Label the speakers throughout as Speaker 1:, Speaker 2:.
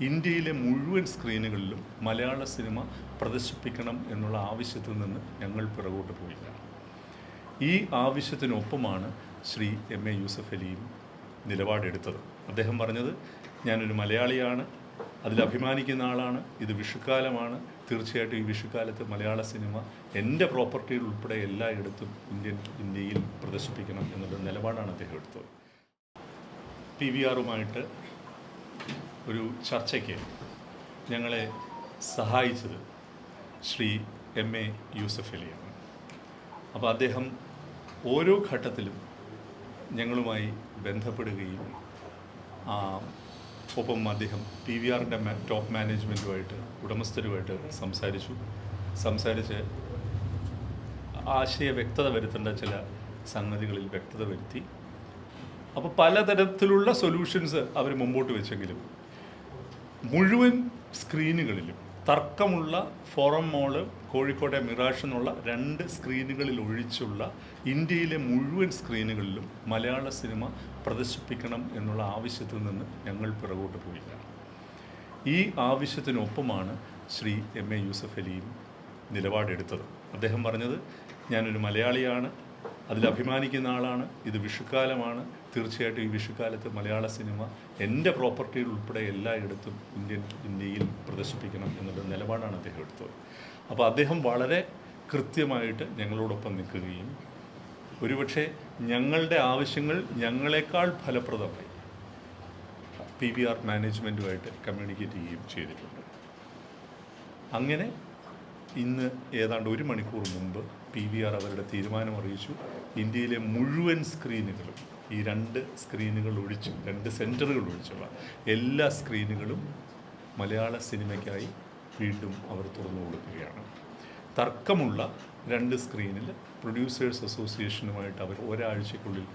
Speaker 1: ഇന്ത്യയിലെ മുഴുവൻ സ്ക്രീനുകളിലും മലയാള സിനിമ പ്രദർശിപ്പിക്കണം എന്നുള്ള ആവശ്യത്തിൽ നിന്ന് ഞങ്ങൾ പിറകോട്ട് പോയില്ല. ഈ ആവശ്യത്തിനൊപ്പമാണ് ശ്രീ എം എ യൂസഫ് അലിയും നിലപാടെടുത്തത്. അദ്ദേഹം പറഞ്ഞത് ഞാനൊരു മലയാളിയാണ് അതിൽ അഭിമാനിക്കുന്ന ആളാണ് ഇത് വിഷുക്കാലമാണ്. തീർച്ചയായിട്ടും ഈ വിഷുക്കാലത്ത് മലയാള സിനിമ എന്റെ പ്രോപ്പർട്ടിയിൽ ഉൾപ്പെടെ എല്ലായിടത്തും ഇന്ത്യൻ ഇന്ത്യയിൽ പ്രദർശിപ്പിക്കണം എന്നുള്ള നിലപാടാണ് അദ്ദേഹം എടുത്തത്. പി വി ആറുമായിട്ട് ഒരു ചർച്ചയ്ക്ക് ഞങ്ങളെ സഹായിച്ചത് ശ്രീ എം എ യൂസഫ് അലിയാണ്. അപ്പോൾ അദ്ദേഹം ഓരോ ഘട്ടത്തിലും ഞങ്ങളുമായി ബന്ധപ്പെടുകയും ഒപ്പം അദ്ദേഹം പി വി ആറിന്റെ ടോപ്പ് മാനേജ്മെന്റുമായിട്ട് ഉടമസ്ഥരുമായിട്ട് സംസാരിച്ചു. സംസാരിച്ച് ആശയ വ്യക്തത വരുത്തേണ്ട ചില സംഗതികളിൽ വ്യക്തത വരുത്തി. അപ്പോൾ പലതരത്തിലുള്ള സൊല്യൂഷൻസ് അവർ മുമ്പോട്ട് വെച്ചെങ്കിലും മുഴുവൻ സ്ക്രീനുകളിലും തർക്കമുള്ള ഫോറം മോൾ കോഴിക്കോട്ടെ മിറാഷ് എന്നുള്ള രണ്ട് സ്ക്രീനുകളിൽ ഒഴിച്ചുള്ള ഇന്ത്യയിലെ മുഴുവൻ സ്ക്രീനുകളിലും മലയാള സിനിമ പ്രദർശിപ്പിക്കണം എന്നുള്ള ആവശ്യത്തിൽ നിന്ന് ഞങ്ങൾ പിറകോട്ട് പോയില്ല. ഈ ആവശ്യത്തിനൊപ്പമാണ് ശ്രീ എം എ യൂസഫ് അലിയും നിലപാടെടുത്തത്. അദ്ദേഹം പറഞ്ഞത് ഞാനൊരു മലയാളിയാണ് അതിൽ അഭിമാനിക്കുന്ന ആളാണ്. ഇത് വിഷുക്കാലമാണ്. തീർച്ചയായിട്ടും ഈ വിഷുക്കാലത്ത് മലയാള സിനിമ എന്റെ പ്രോപ്പർട്ടിയിൽ ഉൾപ്പെടെ എല്ലായിടത്തും ഇന്ത്യൻ ഇന്ത്യയിൽ പ്രദർശിപ്പിക്കണം എന്നുള്ള നിലപാടാണ് അദ്ദേഹം എടുത്തത്. അപ്പോൾ അദ്ദേഹം വളരെ കൃത്യമായിട്ട് ഞങ്ങളോടൊപ്പം നിൽക്കുകയും ഒരുപക്ഷെ ഞങ്ങളുടെ ആവശ്യങ്ങൾ ഞങ്ങളെക്കാൾ ഫലപ്രദമായി പി വി ആർ മാനേജ്മെന്റുമായിട്ട് കമ്മ്യൂണിക്കേറ്റ് ചെയ്യുകയും ചെയ്തിട്ടുണ്ട്. അങ്ങനെ ഇന്ന് ഏതാണ്ട് ഒരു മണിക്കൂർ മുമ്പ് പി വി ആർ അവരുടെ തീരുമാനം അറിയിച്ചു. ഇന്ത്യയിലെ മുഴുവൻ സ്ക്രീനുകളും ഈ രണ്ട് സ്ക്രീനുകൾ ഒഴിച്ചു രണ്ട് സെന്ററുകൾ ഒഴിച്ചുള്ള എല്ലാ സ്ക്രീനുകളും മലയാള സിനിമയ്ക്കായി വീണ്ടും അവർ തുറന്നു കൊടുക്കുകയാണ്. തർക്കമുള്ള രണ്ട് സ്ക്രീനിൽ പ്രൊഡ്യൂസേഴ്സ് അസോസിയേഷനുമായിട്ട് അവർ ഒരാഴ്ചക്കുള്ളിൽ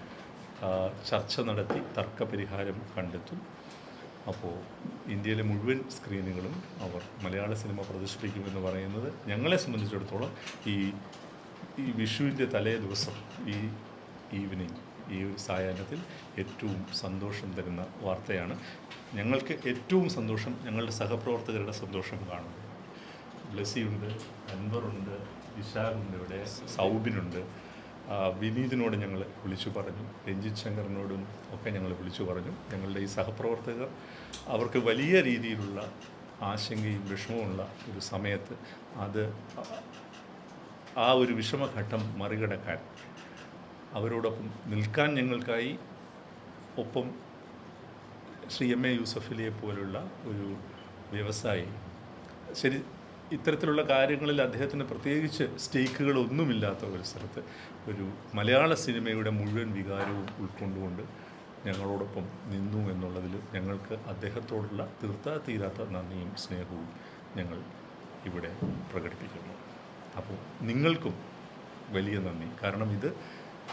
Speaker 1: ചർച്ച നടത്തി തർക്കപരിഹാരം കണ്ടെത്തും. അപ്പോൾ ഇന്ത്യയിലെ മുഴുവൻ സ്ക്രീനുകളും അവർ മലയാള സിനിമ പ്രദർശിപ്പിക്കുമെന്ന് പറയുന്നത് ഞങ്ങളെ സംബന്ധിച്ചിടത്തോളം ഈ ഈ വിഷുവിന്റെ തലേ ദിവസം ഈ ഈവനിങ് ഈ ഒരു സായാഹ്നത്തിൽ ഏറ്റവും സന്തോഷം തരുന്ന വാർത്തയാണ്. ഞങ്ങൾക്ക് ഏറ്റവും സന്തോഷം ഞങ്ങളുടെ സഹപ്രവർത്തകരുടെ സന്തോഷം കാണുന്നു ബ്ലസ്സിയുണ്ട് അൻവറുണ്ട് വിശാഖുണ്ട് ഇവിടെ സൗബിനുണ്ട്. വിനീതിനോട് ഞങ്ങൾ വിളിച്ചു പറഞ്ഞു. രഞ്ജിത് ശങ്കറിനോടും ഒക്കെ ഞങ്ങൾ വിളിച്ചു പറഞ്ഞു. ഞങ്ങളുടെ ഈ സഹപ്രവർത്തകർ അവർക്ക് വലിയ രീതിയിലുള്ള ആശങ്കയും വിഷമവുമുള്ള ഒരു സമയത്ത് അത് ആ ഒരു വിഷമഘട്ടം മറികടക്കാൻ അവരോടൊപ്പം നിൽക്കാൻ ഞങ്ങൾക്കായി ഒപ്പം ശ്രീ എം എ യൂസഫലിയെ പോലുള്ള ഒരു വ്യവസായി ശരി ഇത്തരത്തിലുള്ള കാര്യങ്ങളിൽ അദ്ദേഹത്തിന് പ്രത്യേകിച്ച് സ്റ്റേക്കുകളൊന്നുമില്ലാത്ത ഒരു സ്ഥലത്ത് ഒരു മലയാള സിനിമയുടെ മുഴുവൻ വികാരവും ഉൾക്കൊണ്ടുകൊണ്ട് ഞങ്ങളോടൊപ്പം നിന്നു എന്നുള്ളതിൽ ഞങ്ങൾക്ക് അദ്ദേഹത്തോടുള്ള തീർത്താ തീരാത്ത നന്ദിയും സ്നേഹവും ഞങ്ങൾ ഇവിടെ പ്രകടിപ്പിക്കുന്നു. അപ്പോൾ നിങ്ങൾക്കും വലിയ നന്ദി. കാരണം ഇത്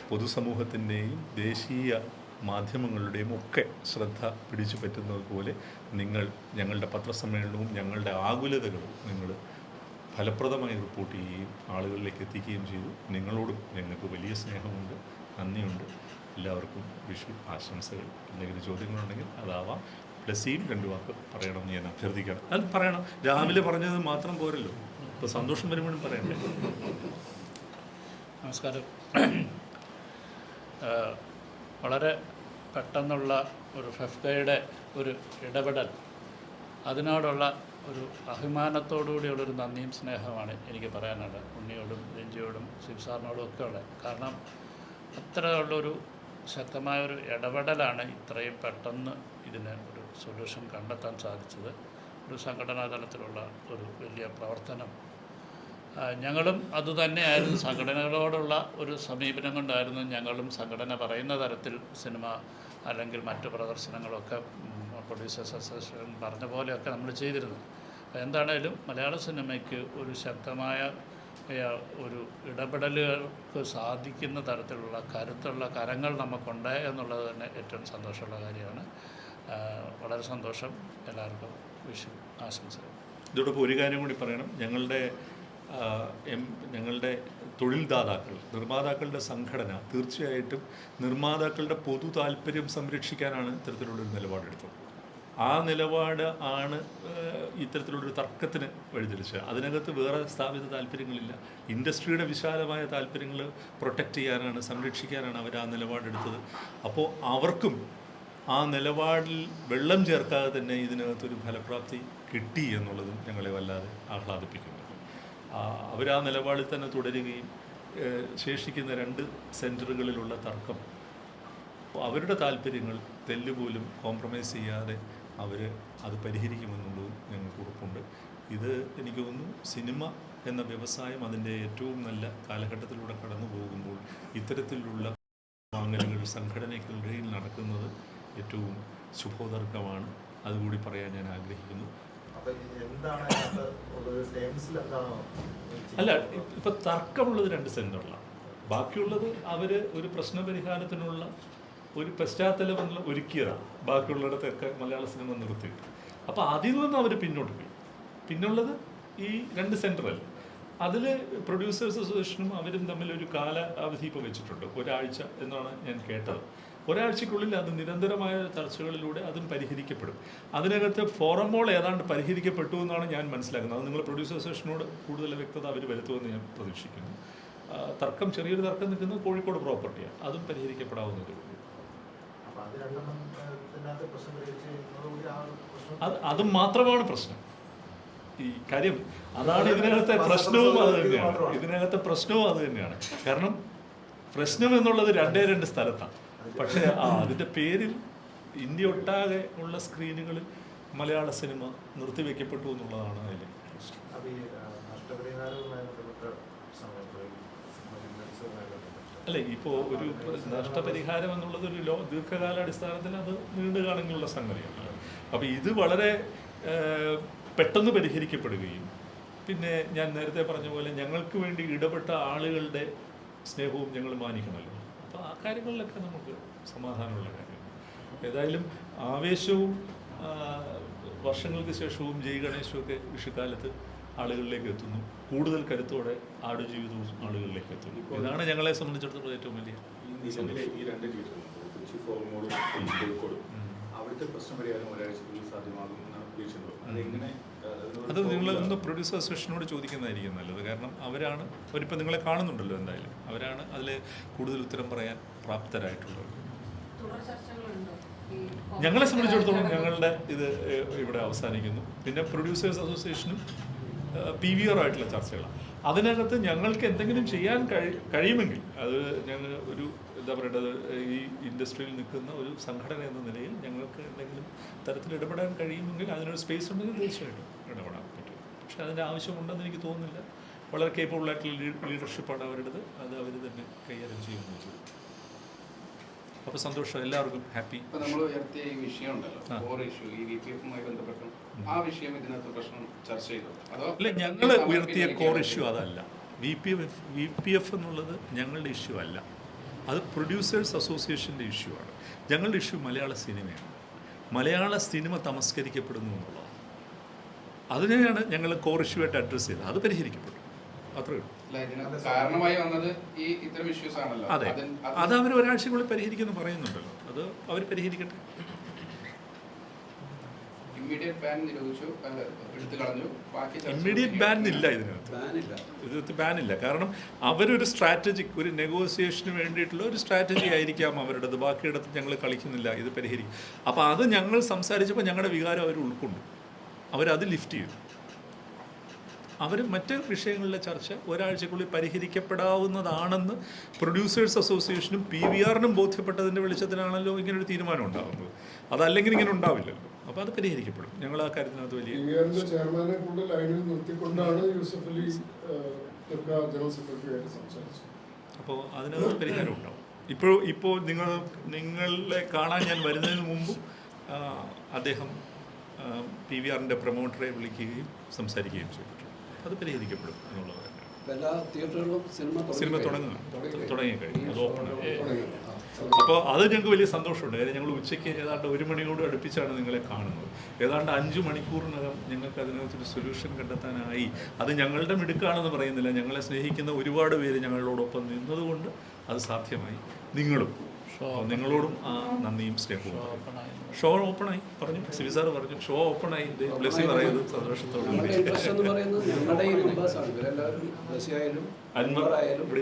Speaker 1: പൊതുസമൂഹത്തിന്റെയും ദേശീയ മാധ്യമങ്ങളുടെയും ഒക്കെ ശ്രദ്ധ പിടിച്ചു പറ്റുന്നത് പോലെ നിങ്ങൾ ഞങ്ങളുടെ പത്രസമ്മേളനവും ഞങ്ങളുടെ ആകുലതകളും നിങ്ങൾ ഫലപ്രദമായി റിപ്പോർട്ട് ചെയ്യുകയും ആളുകളിലേക്ക് എത്തിക്കുകയും ചെയ്തു. നിങ്ങളോടും ഞങ്ങൾക്ക് വലിയ സ്നേഹമുണ്ട് നന്ദിയുണ്ട്. എല്ലാവർക്കും വിഷു ആശംസകൾ. എന്തെങ്കിലും ചോദ്യങ്ങളുണ്ടെങ്കിൽ അതാവാം. പ്ലസിയും രണ്ടു വാക്ക് പറയണമെന്ന് ഞാൻ അഭ്യർത്ഥിക്കണം അത് പറയണം. രാവിലെ പറഞ്ഞത് മാത്രം പോരല്ലോ. ഇപ്പോൾ സന്തോഷം വരുമ്പോഴും പറയണ്ടേ?
Speaker 2: നമസ്കാരം. വളരെ പെട്ടെന്നുള്ള ഒരു ഫെഫ്കയുടെ ഒരു ഇടപെടൽ. അതിനോടുള്ള ഒരു അഭിമാനത്തോടുകൂടിയുള്ളൊരു നന്ദിയും സ്നേഹമാണ് എനിക്ക് പറയാനുള്ളത്. ഉണ്ണിയോടും രഞ്ജിയോടും ശിവസാറിനോടും ഒക്കെ ഉള്ളത്. കാരണം അത്രയുള്ളൊരു ശക്തമായൊരു ഇടപെടലാണ് ഇത്രയും പെട്ടെന്ന് ഇതിന് ഒരു സൊല്യൂഷൻ കണ്ടെത്താൻ സാധിച്ചത്. ഒരു സംഘടനാ തലത്തിലുള്ള ഒരു വലിയ പ്രവർത്തനം ഞങ്ങളും അതുതന്നെയായിരുന്നു സംഘടനകളോടുള്ള ഒരു സമീപനം കൊണ്ടായിരുന്നു ഞങ്ങളും സംഘടന പറയുന്ന തരത്തിൽ സിനിമ അല്ലെങ്കിൽ മറ്റു പ്രദർശനങ്ങളൊക്കെ പ്രൊഡ്യൂസേഴ്സ് അസോസിയേഷൻ പറഞ്ഞ പോലെയൊക്കെ നമ്മൾ ചെയ്തിരുന്നു അപ്പോൾ എന്താണേലും മലയാള സിനിമയ്ക്ക് ഒരു ശക്തമായ ഒരു ഇടപെടലുകൾക്ക് സാധിക്കുന്ന തരത്തിലുള്ള കരുത്തുള്ള കരങ്ങൾ നമുക്കുണ്ട് എന്നുള്ളത് തന്നെ ഏറ്റവും സന്തോഷമുള്ള കാര്യമാണ്. വളരെ സന്തോഷം. എല്ലാവർക്കും വിഷു ആശംസകൾ.
Speaker 1: ഇതോടൊപ്പം ഒരു കാര്യം കൂടി പറയണം. ഞങ്ങളുടെ ഞങ്ങളുടെ തൊഴിൽദാതാക്കൾ നിർമ്മാതാക്കളുടെ സംഘടന തീർച്ചയായിട്ടും നിർമ്മാതാക്കളുടെ പൊതു താല്പര്യം സംരക്ഷിക്കാനാണ് ഇത്തരത്തിലുള്ളൊരു നിലപാടെടുത്തത്. ആ നിലപാട് ആണ് ഇത്തരത്തിലുള്ളൊരു തർക്കത്തിന് വഴിതെളിച്ചത് അതിനകത്ത് വേറെ സ്ഥാപിത താല്പര്യങ്ങളില്ല. ഇൻഡസ്ട്രിയുടെ വിശാലമായ താല്പര്യങ്ങൾ പ്രൊട്ടക്റ്റ് ചെയ്യാനാണ് സംരക്ഷിക്കാനാണ് അവർ ആ നിലപാടെടുത്തത്. അപ്പോൾ അവർക്കും ആ നിലപാടിൽ വെള്ളം ചേർക്കാതെ തന്നെ ഇതിനകത്തൊരു ഫലപ്രാപ്തി കിട്ടി എന്നുള്ളതും ഞങ്ങളെ വല്ലാതെ ആഹ്ലാദിപ്പിക്കുന്നുണ്ട് അവർ ആ നിലപാടിൽ തന്നെ തുടരുകയും ശേഷിക്കുന്ന രണ്ട് സെന്ററുകളിലുള്ള തർക്കം. അവരുടെ താല്പര്യങ്ങൾ തെല്ലുപോലും കോംപ്രമൈസ് ചെയ്യാതെ അവർ അത് പരിഹരിക്കുമെന്നുള്ളതും ഞങ്ങൾക്ക് ഉറപ്പുണ്ട്. ഇത് എനിക്ക് തോന്നുന്നു സിനിമ എന്ന വ്യവസായം അതിന്റെ ഏറ്റവും നല്ല കാലഘട്ടത്തിലൂടെ കടന്നു പോകുമ്പോൾ ഇത്തരത്തിലുള്ള വാങ്ങലുകൾ സംഘടനയ്ക്കിടയിൽ നടക്കുന്നത് ഏറ്റവും ശുഭോദർക്കമാണ്. അതുകൂടി പറയാൻ ഞാൻ ആഗ്രഹിക്കുന്നു.
Speaker 3: എന്താണ്
Speaker 1: അല്ല ഇപ്പൊ തർക്കമുള്ളത് രണ്ട് സെന്ററുള്ള ബാക്കിയുള്ളത് അവർ ഒരു പ്രശ്നപരിഹാരത്തിനുള്ള ഒരു പശ്ചാത്തലം ഒരുക്കിയതാണ്. ബാക്കിയുള്ളിടത്തൊക്കെ മലയാള സിനിമ നിർത്തി. അപ്പോൾ അതിൽ നിന്ന് അവർ പിന്നോട്ട് പോയി പിന്നുള്ളത് ഈ രണ്ട് സെന്ററല്ല അതിൽ പ്രൊഡ്യൂസേഴ്സ് അസോസിയേഷനും അവരും തമ്മിൽ ഒരു കാല അവധി ഇപ്പോൾ വെച്ചിട്ടുണ്ട്. ഒരാഴ്ച എന്നാണ് ഞാൻ കേട്ടത്. ഒരാഴ്ചക്കുള്ളിൽ അത് നിരന്തരമായ ചർച്ചകളിലൂടെ അതും പരിഹരിക്കപ്പെടും. അതിനകത്ത് ഫോറം ബോൾ ഏതാണ്ട് പരിഹരിക്കപ്പെട്ടു എന്നാണ് ഞാൻ മനസ്സിലാക്കുന്നത്. അത് നിങ്ങൾ പ്രൊഡ്യൂസർ അസോസിയേഷനോട് കൂടുതൽ വ്യക്തത അവർ വരുത്തുമെന്ന് ഞാൻ പ്രതീക്ഷിക്കുന്നു. തർക്കം ചെറിയൊരു തർക്കം നിൽക്കുന്നത് കോഴിക്കോട് പ്രോപ്പർട്ടിയാണ്. അതും പരിഹരിക്കപ്പെടാവുന്നതേ ഉള്ളൂ.
Speaker 3: അത്
Speaker 1: അത് മാത്രമാണ് പ്രശ്നം. ഈ കാര്യം അതാണ് ഇതിനകത്തെ പ്രശ്നവും അത് തന്നെയാണ്. ഇതിനകത്തെ പ്രശ്നവും അത് തന്നെയാണ്. കാരണം പ്രശ്നം എന്നുള്ളത് രണ്ടേ രണ്ട് സ്ഥലത്താണ്. പക്ഷേ ആ അതിന്റെ പേരിൽ ഇന്ത്യ ഒട്ടാകെ ഉള്ള സ്ക്രീനുകളിൽ മലയാള സിനിമ നിർത്തിവെക്കപ്പെട്ടു എന്നുള്ളതാണ്
Speaker 3: അതിൽ.
Speaker 1: അല്ലെ ഇപ്പോ ഇപ്പോൾ ഒരു നഷ്ടപരിഹാരം എന്നുള്ളത് ഒരു ലോ ദീർഘകാലാടിസ്ഥാനത്തിൽ അത് നീണ്ടു സംഗതിയാണ്. അപ്പോൾ ഇത് വളരെ പെട്ടെന്ന് പരിഹരിക്കപ്പെടുകയും പിന്നെ ഞാൻ നേരത്തെ പറഞ്ഞ പോലെ ഞങ്ങൾക്ക് വേണ്ടി ഇടപെട്ട ആളുകളുടെ സ്നേഹവും ഞങ്ങൾ മാനിക്കണമല്ലോ. കാര്യങ്ങളിലൊക്കെ നമുക്ക് സമാധാനമുള്ള കാര്യമാണ് ഏതായാലും ആവേശവും വർഷങ്ങൾക്ക് ശേഷവും ജയ് ഗണേശവും ഒക്കെ വിഷുക്കാലത്ത് ആളുകളിലേക്ക് എത്തുന്നു. കൂടുതൽ കരുത്തോടെ ആടുജീവിതവും ആളുകളിലേക്ക് എത്തുന്നു. ഇതാണ് ഞങ്ങളെ സംബന്ധിച്ചിടത്തോളം ഏറ്റവും വലിയ
Speaker 4: ഈ രണ്ട് കൊച്ചി കോഴിക്കോടും. അവിടുത്തെ പ്രശ്നപരിഹാരം ഒരാഴ്ചക്കുള്ളിൽ സാധ്യമാകും എന്നാണ് അതെങ്ങനെ
Speaker 1: അത് നിങ്ങൾ ഒന്ന് പ്രൊഡ്യൂസർ അസോസിയേഷനോട് ചോദിക്കുന്നതായിരിക്കും നല്ലത്. കാരണം അവരാണ് അവരിപ്പോൾ നിങ്ങളെ കാണുന്നുണ്ടല്ലോ എന്തായാലും. അവരാണ് അതിൽ കൂടുതൽ ഉത്തരം പറയാൻ പ്രാപ്തരായിട്ടുള്ളത്. ഞങ്ങളെ സംബന്ധിച്ചിടത്തോളം ഞങ്ങളുടെ ഇത് ഇവിടെ അവസാനിക്കുന്നു. പിന്നെ പ്രൊഡ്യൂസേഴ്സ് അസോസിയേഷനും പി വി ആയിട്ടുള്ള ചർച്ചകളാണ്. അതിനകത്ത് ഞങ്ങൾക്ക് എന്തെങ്കിലും ചെയ്യാൻ കഴി കഴിയുമെങ്കിൽ അത് ഞങ്ങൾ ഒരു എന്താ പറയേണ്ടത്? ഈ ഇൻഡസ്ട്രിയിൽ നിൽക്കുന്ന ഒരു സംഘടന എന്ന നിലയിൽ ഞങ്ങൾക്ക് എന്തെങ്കിലും തരത്തിൽ ഇടപെടാൻ കഴിയുമെങ്കിൽ അതിനൊരു സ്പേസ് ഉണ്ടെങ്കിൽ തീർച്ചയായിട്ടും ഇടപെടാൻ പറ്റും. പക്ഷേ അതിന്റെ ആവശ്യമുണ്ടെന്ന് എനിക്ക് തോന്നുന്നില്ല. വളരെ കേപ്പബിൾ ആയിട്ടുള്ള ലീഡർഷിപ്പാണ് അവരുടെ അത് അവർ തന്നെ കൈകാര്യം ചെയ്യുന്നു അപ്പോൾ സന്തോഷം. എല്ലാവർക്കും ഹാപ്പി
Speaker 5: ഇപ്പോൾ നമ്മൾ ഉയർത്തിയ ഈ വിഷയം ഉണ്ടല്ലോ. കോർ ഇഷ്യൂ ഈ വി പി എഫുമായി ബന്ധപ്പെട്ടും ആ വിഷയം ഇതിനകത്ത് പ്രശ്നം ചർച്ച ചെയ്തു. അതോ
Speaker 1: അല്ല ഞങ്ങൾ ഉയർത്തിയ കോർ ഇഷ്യൂ അതല്ല. V P F V P F എന്നുള്ളത് ഞങ്ങളുടെ ഇഷ്യൂ അല്ല. അത് പ്രൊഡ്യൂസേഴ്സ് അസോസിയേഷന്റെ ഇഷ്യൂ ആണ്. ഞങ്ങളുടെ ഇഷ്യൂ മലയാള സിനിമയാണ്. മലയാള സിനിമ തമസ്കരിക്കപ്പെടുന്നു എന്നുള്ളതാണ്. അതിനെയാണ് ഞങ്ങൾ കോർ ഇഷ്യൂ ആയിട്ട് അഡ്രസ്സ് ചെയ്തത്. അത് പരിഹരിക്കപ്പെടും അത്രേ ഉള്ളൂ.
Speaker 5: കാരണമായി വന്നത് ഈ ഇത്തരം ഇഷ്യൂസ് ആണല്ലോ.
Speaker 1: അതെ. അത് അവർ ഒരാഴ്ചക്കുള്ളിൽ പരിഹരിക്കുമെന്ന് പറയുന്നുണ്ടല്ലോ. അത് അവർ പരിഹരിക്കട്ടെ?
Speaker 5: ഇമ്മീഡിയറ്റ് ബാൻ നിരോധിച്ചു. അല്ല, എടുത്തു കളഞ്ഞു. ബാക്കി
Speaker 1: ഇമ്മീഡിയറ്റ് ബാൻ ഇല്ല ഇതിനകത്ത്.
Speaker 4: ബാനില്ല
Speaker 1: ബാൻ ഇല്ല. കാരണം അവരൊരു സ്ട്രാറ്റജിക് ഒരു നെഗോസിയേഷന് വേണ്ടിയിട്ടുള്ള ഒരു സ്ട്രാറ്റജി ആയിരിക്കാം അവരുടേത്. ബാക്കിയിടത്ത് ഞങ്ങൾ കളിക്കുന്നില്ല. ഇത് പരിഹരിക്കും. അപ്പോൾ അത് ഞങ്ങൾ സംസാരിച്ചപ്പോൾ ഞങ്ങളുടെ വികാരം അവർ ഉൾക്കൊണ്ടു. അവരത് ലിഫ്റ്റ് ചെയ്തു. അവർ മറ്റ് വിഷയങ്ങളിലെ ചർച്ച ഒരാഴ്ചക്കുള്ളിൽ പരിഹരിക്കപ്പെടാവുന്നതാണെന്ന് പ്രൊഡ്യൂസേഴ്സ് അസോസിയേഷനും പി വി ആറിനും ബോധ്യപ്പെട്ടതിന്റെ വെളിച്ചത്തിലാണല്ലോ ഇങ്ങനൊരു തീരുമാനം ഉണ്ടാകുന്നത് അതല്ലെങ്കിൽ ഇങ്ങനെ ഉണ്ടാവില്ലല്ലോ. അപ്പോൾ അത് പരിഹരിക്കപ്പെടും. ഞങ്ങൾ ആ കാര്യത്തിനകത്ത് വലിയ
Speaker 6: ചെയർമാനെ കൊണ്ട് ലൈനിൽ നിർത്തിക്കൊണ്ടാണ് യൂസഫ് അലി ദുർഗ ജനറൽ സെക്രട്ടറിയായിട്ട് സംസാരിച്ചത്.
Speaker 1: അപ്പോൾ അതിനകത്ത് പരിഹാരം ഉണ്ടാവും. ഇപ്പോൾ ഇപ്പോൾ നിങ്ങൾ നിങ്ങളെ കാണാൻ ഞാൻ വരുന്നതിന് മുമ്പും അദ്ദേഹം പി വി ആറിന്റെ പ്രൊമോട്ടറെ വിളിക്കുകയും സംസാരിക്കുകയും ചെയ്തിട്ടുണ്ട്. അത് പരിഹരിക്കപ്പെടും എന്നുള്ളത് തന്നെയാണ്.
Speaker 7: എല്ലാ തിയേറ്ററുകളും സിനിമ
Speaker 1: സിനിമ
Speaker 7: തുടങ്ങി
Speaker 1: തുടങ്ങുക തുടങ്ങിക്കഴിഞ്ഞു. അത് ഓപ്പൺ അപ്പോൾ അത് ഞങ്ങൾക്ക് വലിയ സന്തോഷമുണ്ട്. കാര്യം ഞങ്ങൾ ഉച്ചയ്ക്ക് ഏതാണ്ട് ഒരു മണിയോട് അടുപ്പിച്ചാണ് നിങ്ങളെ കാണുന്നത്. ഏതാണ്ട് അഞ്ച് മണിക്കൂറിനകം ഞങ്ങൾക്ക് അതിനകത്തൊരു സൊല്യൂഷൻ കണ്ടെത്താനായി. അത് ഞങ്ങളുടെ മിടുക്കാണെന്ന് പറയുന്നില്ല. ഞങ്ങളെ സ്നേഹിക്കുന്ന ഒരുപാട് പേര് ഞങ്ങളോടൊപ്പം നിന്നതുകൊണ്ട് അത് സാധ്യമായി. നിങ്ങളും. അപ്പോൾ നിങ്ങളോടും ആ നന്ദിയും സ്നേഹവും
Speaker 2: ഷോ ഓപ്പൺ ആയി.
Speaker 1: ഓപ്പണായി പറഞ്ഞു. സിബി സാർ പറഞ്ഞു. ഷോ ഓപ്പണായി ബ്ലസ്സി പറയുന്നത് സന്തോഷത്തോടു
Speaker 7: ഞങ്ങളുടെ
Speaker 1: കൂടി
Speaker 7: മെമ്പേഴ്സാണ്
Speaker 1: ഇവിടെ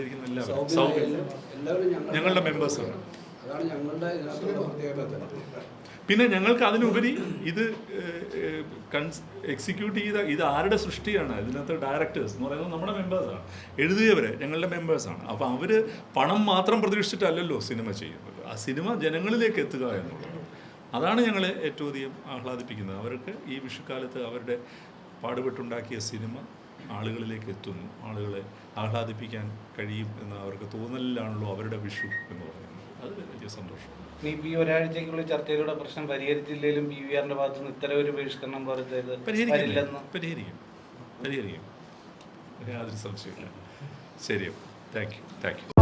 Speaker 1: ഇരിക്കുന്ന എല്ലാവരും. ഞങ്ങളുടെ മെമ്പേഴ്സ് ആണ്
Speaker 7: ഞങ്ങളുടെ members
Speaker 1: പിന്നെ ഞങ്ങൾക്ക് അതിനുപരി ഇത് എക്സിക്യൂട്ട് ചെയ്ത ഇത് ആരുടെ സൃഷ്ടിയാണ്? ഇതിനകത്ത് ഡയറക്ടേഴ്സ് എന്ന് പറയുന്നത് നമ്മുടെ മെമ്പേഴ്സാണ് എഴുതിയവരെ ഞങ്ങളുടെ മെമ്പേഴ്സാണ് അപ്പോൾ അവർ പണം മാത്രം പ്രതീക്ഷിച്ചിട്ടല്ലല്ലോ സിനിമ ചെയ്യുന്നത്. ആ സിനിമ ജനങ്ങളിലേക്ക് എത്തുക എന്നുള്ളത്. അതാണ് ഞങ്ങളെ ഏറ്റവും അധികം ആഹ്ലാദിപ്പിക്കുന്നത്. അവർക്ക് ഈ വിഷുക്കാലത്ത് അവരുടെ പാടുപെട്ടുണ്ടാക്കിയ സിനിമ ആളുകളിലേക്ക് എത്തുന്നു. ആളുകളെ ആഹ്ലാദിപ്പിക്കാൻ കഴിയും എന്ന് അവർക്ക് തോന്നലിലാണല്ലോ അവരുടെ വിഷു എന്ന് പറയുന്നത്. വലിയ സന്തോഷം.
Speaker 8: ഇനി ഇപ്പൊ ഈ ഒരാഴ്ചക്കുള്ളിൽ ചർച്ചയിലൂടെ പ്രശ്നം പരിഹരിച്ചില്ലെങ്കിലും പി വി ആറിന്റെ ഭാഗത്തുനിന്ന് ഇത്തരം ഒരു ബഹിഷ്കരണം
Speaker 1: പരിഹരിക്കും. പരിഹരിക്കും. യാതൊരു സംശയമില്ല ശരി താങ്ക് യു. Thank you.